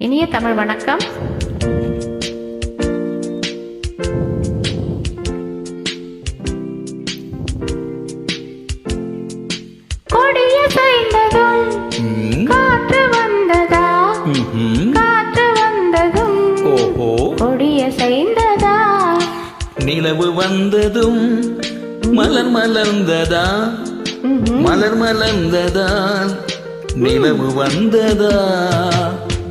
இனிய தமிழ் வணக்கம். கொடிய சாய்ந்ததும் ம், காற்று வந்ததா. காற்று வந்ததும் ஓஹோ. கொடிய சாய்ந்ததா நிலவு வந்ததும் மலர் மலர்ந்ததா. மலர் மலர்ந்ததா நிலவு வந்ததா?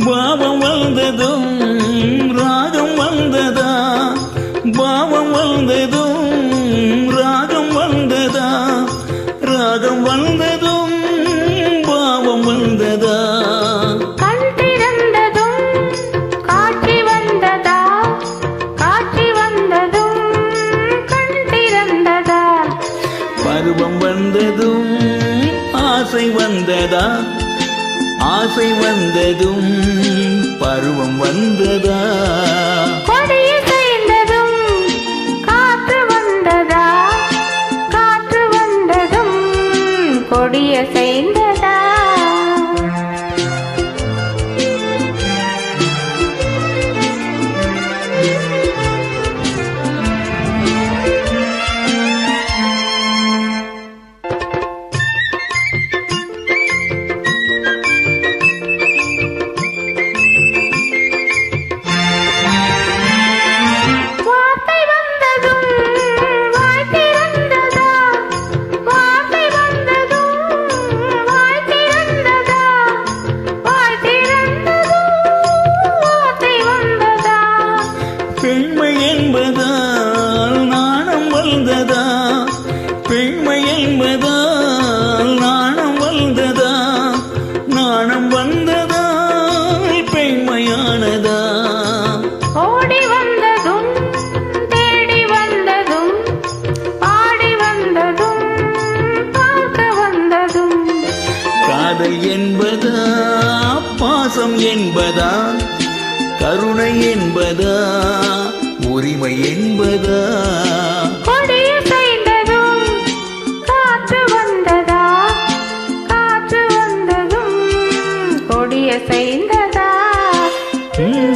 பாவம் வந்ததும் ராகம் வந்ததா? பாவம் வந்ததும் ராகம் வந்ததா? ராகம் வந்ததும் பாவம் வந்ததா? பருவம் வந்ததும் ஆசை வந்ததா? ஆசை வந்ததும் பருவம் வந்ததா? பெண்மை என்பதால் நாணம் வந்ததா பெண்மை என்பதால் நாணம் வந்ததா நாணம் வந்ததால் பெண்மையானதா? ஓடி வந்ததும் தேடி வந்ததும் பாடி வந்ததும் பார்க்க வந்ததும். காதல் என்பதா? பாசம் என்பதா? கருணை என்பதா? உரிமை என்பதா? கொடிய செய்ததா? ம்,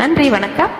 நன்றி வணக்கம்.